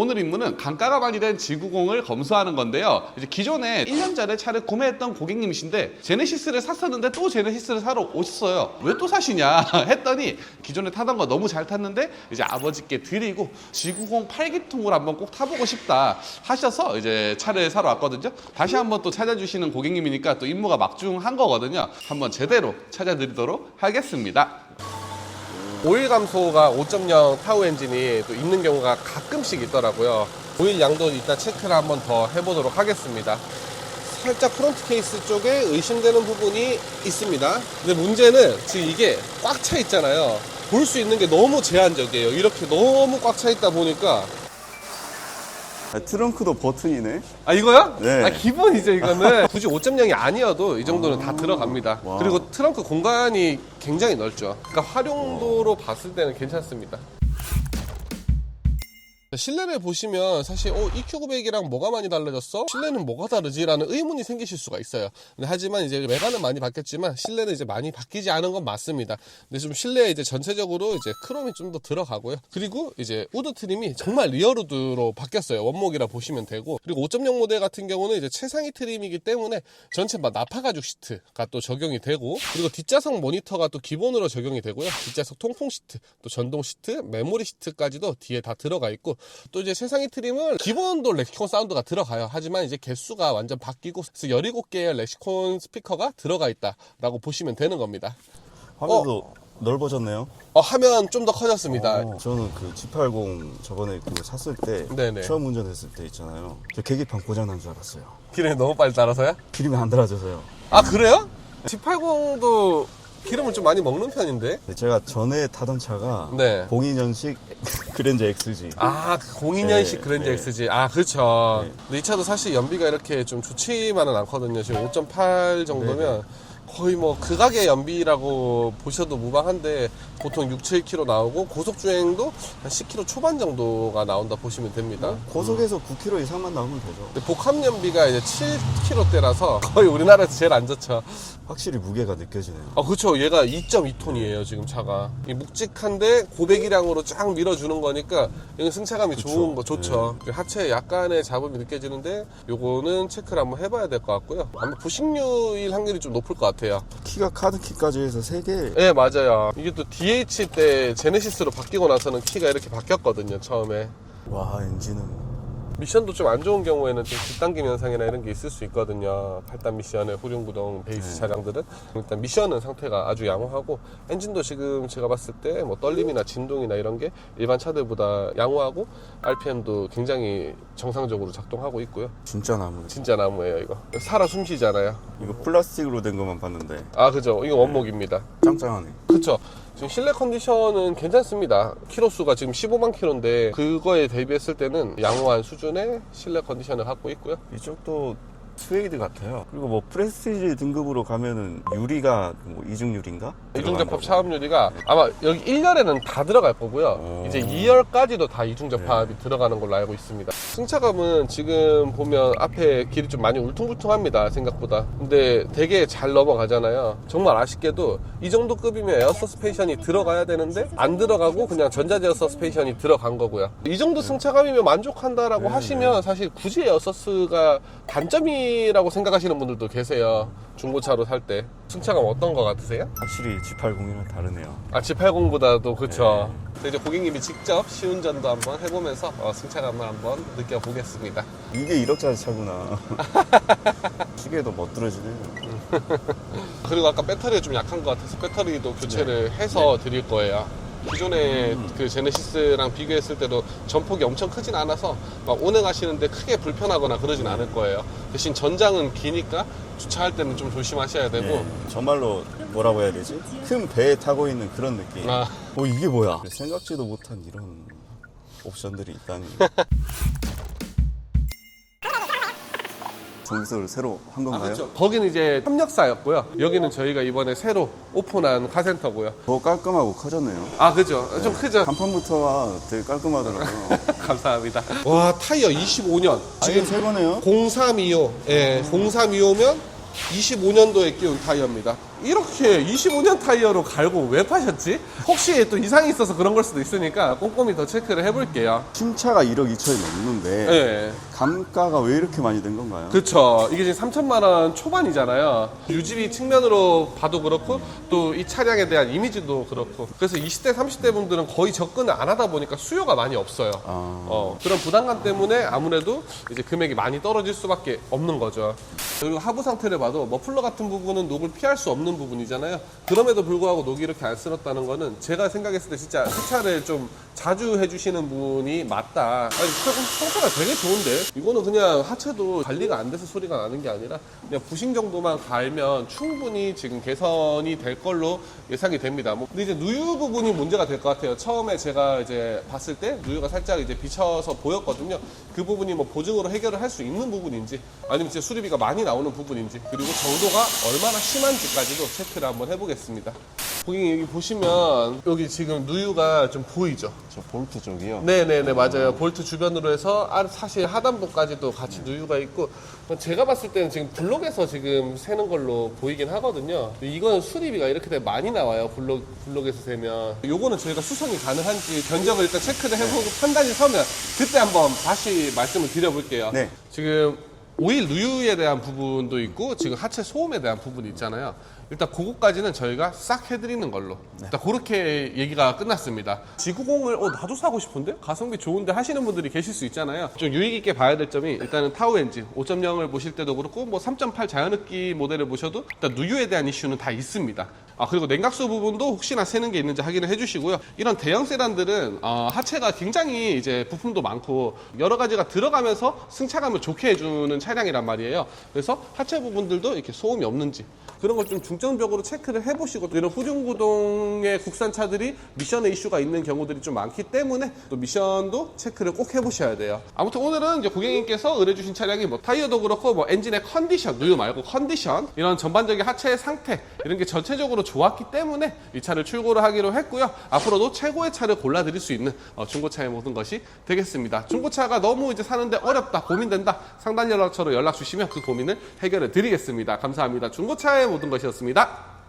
오늘 임무는 강가가 많이 된 G90을 검수하는 건데요. 이제 기존에 1년 전에 차를 구매했던 고객님이신데 제네시스를 샀었는데 또 제네시스를 사러 오셨어요. 왜 또 사시냐 했더니 기존에 타던 거 너무 잘 탔는데 이제 아버지께 드리고 G90 8기통을 한번 꼭 타보고 싶다 하셔서 이제 차를 사러 왔거든요. 다시 한번 또 찾아주시는 고객님이니까 또 임무가 막중한 거거든요. 한번 제대로 찾아드리도록 하겠습니다. 오일 감소가 5.0 타우 엔진이 또 있는 경우가 가끔씩 있더라고요. 오일 양도 일단 체크를 한번 더 해보도록 하겠습니다. 살짝 프론트 케이스 쪽에 의심되는 부분이 있습니다. 근데 문제는 지금 이게 꽉 차 있잖아요. 볼 수 있는 게 너무 제한적이에요. 이렇게 너무 꽉 차 있다 보니까 아, 트렁크도 버튼이네. 아 이거요? 네. 아 기본이죠 이거는 굳이 5.0이 아니어도 이 정도는 다 들어갑니다 와. 그리고 트렁크 공간이 굉장히 넓죠 그러니까 활용도로 봤을 때는 괜찮습니다 실내를 보시면 사실 어, EQ900이랑 뭐가 많이 달라졌어? 실내는 뭐가 다르지? 라는 의문이 생기실 수가 있어요. 하지만 이제 외관은 많이 바뀌었지만 실내는 이제 많이 바뀌지 않은 건 맞습니다. 근데 좀 실내에 이제 전체적으로 이제 크롬이 좀 더 들어가고요. 그리고 이제 우드 트림이 정말 리어우드로 바뀌었어요. 원목이라 보시면 되고 그리고 5.0 모델 같은 경우는 이제 최상위 트림이기 때문에 전체 막 나파 가죽 시트가 또 적용이 되고 그리고 뒷좌석 모니터가 또 기본으로 적용이 되고요. 뒷좌석 통풍 시트, 또 전동 시트, 메모리 시트까지도 뒤에 다 들어가 있고 또 이제 최상위 트림은 기본도 렉시콘 사운드가 들어가요. 하지만 이제 개수가 완전 바뀌고 그래서 17개의 렉시콘 스피커가 들어가 있다라고 보시면 되는 겁니다. 화면도 넓어졌네요. 어, 화면 좀 더 커졌습니다. 어, 저는 그 G80 저번에 그거 샀을 때 네네. 처음 운전했을 때 있잖아요. 저 계기판 고장 난 줄 알았어요. 기름이 너무 빨리 따라서요? 기름이 안 달아져서요. 아 그래요? G80도 기름을 좀 많이 먹는 편인데. 근데 제가 전에 타던 차가 네. 02년식 그랜저 XG. 아, 그 02년식 네, 그랜저 네. XG. 아, 그렇죠. 네. 근데 이 차도 사실 연비가 이렇게 좀 좋지만은 않거든요. 지금 5.8 정도면 거의 뭐 극악의 연비라고 보셔도 무방한데 보통 6, 7km 나오고 고속 주행도 한 10km 초반 정도가 나온다 보시면 됩니다. 고속에서 9km 이상만 나오면 되죠. 근데 복합 연비가 이제 7km대라서 거의 우리나라에서 제일 안 좋죠. 확실히 무게가 느껴지네요. 아, 그렇죠. 얘가 2.2톤이에요, 지금 차가. 이 묵직한데 고배기량으로 쫙 밀어주는 거니까 이건 승차감이 그쵸. 좋은 거 좋죠. 하체에 약간의 잡음이 느껴지는데 요거는 체크를 한번 해봐야 될 것 같고요. 아마 부식률일 확률이 좀 높을 것 같아요. 키가 카드키까지 해서 3개. 네, 맞아요. 이게 또 DH 때 제네시스로 바뀌고 나서는 키가 이렇게 바뀌었거든요, 처음에. 와, 엔진은. 미션도 좀 안 좋은 경우에는 좀 뒷당김 현상이나 이런 게 있을 수 있거든요. 8단 미션의 후륜구동 베이스 차량들은 일단 미션은 상태가 아주 양호하고 엔진도 지금 제가 봤을 때 뭐 떨림이나 진동이나 이런 게 일반 차들보다 양호하고 RPM도 굉장히 정상적으로 작동하고 있고요. 진짜 나무네. 진짜 나무예요 이거. 살아 숨쉬잖아요. 이거 플라스틱으로 된 것만 봤는데 아 그죠. 이거 원목입니다. 짱짱하네. 그쵸. 지금 실내 컨디션은 괜찮습니다. 키로수가 지금 15만 킬로인데 그거에 대비했을 때는 양호한 수준의 실내 컨디션을 갖고 있고요. 이쪽도 스웨이드 같아요. 그리고 뭐 프레스티지 등급으로 가면은 유리가 뭐 이중 유리인가? 이중접합 차압 유리가 아마 여기 1열에는 다 들어갈 거고요. 오. 이제 2열까지도 다 이중접합이 들어가는 걸로 알고 있습니다. 승차감은 지금 보면 앞에 길이 좀 많이 울퉁불퉁합니다. 생각보다. 근데 되게 잘 넘어가잖아요. 정말 아쉽게도 이 정도 급이면 에어 서스펜션이 들어가야 되는데 안 들어가고 그냥 전자제어 서스펜션이 들어간 거고요. 이 정도 승차감이면 만족한다라고 하시면 사실 굳이 에어 서스가 단점이 라고 생각하시는 분들도 계세요. 중고차로 살 때. 승차감 어떤 거 같으세요? 확실히 G80이랑 다르네요. 아, G80보다도 그쵸. 이제 고객님이 직접 시운전도 한번 해보면서 어, 승차감을 한번 느껴보겠습니다. 이게 1억짜리 차구나. 시계도 멋들어지네요. 그리고 아까 배터리가 좀 약한 것 같아서 배터리도 교체를 해서 드릴 거예요. 기존의 그 제네시스랑 비교했을 때도 전폭이 엄청 크진 않아서 막 운행하시는데 크게 불편하거나 그러진 않을 거예요. 대신 전장은 기니까 주차할 때는 좀 조심하셔야 되고 예, 정말로 뭐라고 해야 되지? 큰 배에 타고 있는 그런 느낌. 아. 어 이게 뭐야? 생각지도 못한 이런 옵션들이 있다니. 정비소를 새로 한 건가요? 그렇죠. 거기는 이제 협력사였고요. 여기는 저희가 이번에 새로 오픈한 카센터고요. 더 깔끔하고 커졌네요. 아, 그죠. 좀 크죠. 간판부터가 되게 깔끔하더라고요. 감사합니다. 와, 타이어 25년. 지금 새 거네요. 0325. 예, 0325면 25년도에 끼운 타이어입니다. 이렇게 25년 타이어로 갈고 왜 파셨지? 혹시 또 이상이 있어서 그런 걸 수도 있으니까 꼼꼼히 더 체크를 해볼게요. 신차가 1억 2천이 넘는데 네. 감가가 왜 이렇게 많이 된 건가요? 그쵸. 이게 지금 3천만 원 초반이잖아요. 유지비 측면으로 봐도 그렇고 또 이 차량에 대한 이미지도 그렇고. 그래서 20대, 30대 분들은 거의 접근을 안 하다 보니까 수요가 많이 없어요. 아. 어, 그런 부담감 때문에 아무래도 이제 금액이 많이 떨어질 수밖에 없는 거죠. 그리고 하부 상태를 봐도 머플러 같은 부분은 녹을 피할 수 없는 부분이잖아요. 그럼에도 불구하고 녹이 이렇게 안 쓸었다는 거는 제가 생각했을 때 진짜 세차를 좀 자주 해주시는 분이 맞다. 아니, 상태가 되게 좋은데? 이거는 그냥 하체도 관리가 안 돼서 소리가 나는 게 아니라 그냥 부싱 정도만 갈면 충분히 지금 개선이 될 걸로 예상이 됩니다. 뭐, 근데 이제 누유 부분이 문제가 될 것 같아요. 처음에 제가 이제 봤을 때 누유가 살짝 이제 비쳐서 보였거든요. 그 부분이 뭐 보증으로 해결을 할 수 있는 부분인지 아니면 진짜 수리비가 많이 나오는 부분인지 그리고 정도가 얼마나 심한지까지도 체크를 한번 해보겠습니다. 고객님 여기 보시면 여기 지금 누유가 좀 보이죠? 저 볼트 쪽이요. 네네네 맞아요 볼트 주변으로 해서 아, 사실 하단부까지도 같이 누유가 있고 제가 봤을 때는 지금 블록에서 지금 세는 걸로 보이긴 하거든요 이거는 수리비가 이렇게 되면 많이 나와요 블록, 블록에서 세면 요거는 저희가 수선이 가능한지 견적을 일단 체크를 해보고 판단이 서면 그때 한번 다시 말씀을 드려볼게요 네. 지금 오일 누유에 대한 부분도 있고 지금 하체 소음에 대한 부분이 있잖아요. 일단 그거까지는 저희가 싹 해드리는 걸로. 일단 그렇게 얘기가 끝났습니다. G90을 어 나도 사고 싶은데 가성비 좋은데 하시는 분들이 계실 수 있잖아요. 좀 유익 있게 봐야 될 점이 일단은 타우 엔진 5.0을 보실 때도 그렇고 뭐 3.8 자연흡기 모델을 보셔도 일단 누유에 대한 이슈는 다 있습니다. 아 그리고 냉각수 부분도 혹시나 새는 게 있는지 확인을 해주시고요. 이런 대형 세단들은 어, 하체가 굉장히 이제 부품도 많고 여러 가지가 들어가면서 승차감을 좋게 해주는 차량이란 말이에요. 그래서 하체 부분들도 이렇게 소음이 없는지 그런 걸 좀 중점적으로 체크를 해보시고 또 이런 후중구동의 국산차들이 미션에 이슈가 있는 경우들이 좀 많기 때문에 또 미션도 체크를 꼭 해보셔야 돼요. 아무튼 오늘은 이제 고객님께서 의뢰주신 차량이 뭐 타이어도 그렇고 뭐 엔진의 컨디션, 누유 말고 컨디션 이런 전반적인 하체의 상태 이런 게 전체적으로 좋았기 때문에 이 차를 출고를 하기로 했고요. 앞으로도 최고의 차를 골라드릴 수 있는 어, 중고차의 모든 것이 되겠습니다. 중고차가 너무 이제 사는데 어렵다, 고민된다 상단 연락처로 연락 주시면 그 고민을 해결해 드리겠습니다. 감사합니다. 중고차의 모든 것이었습니다.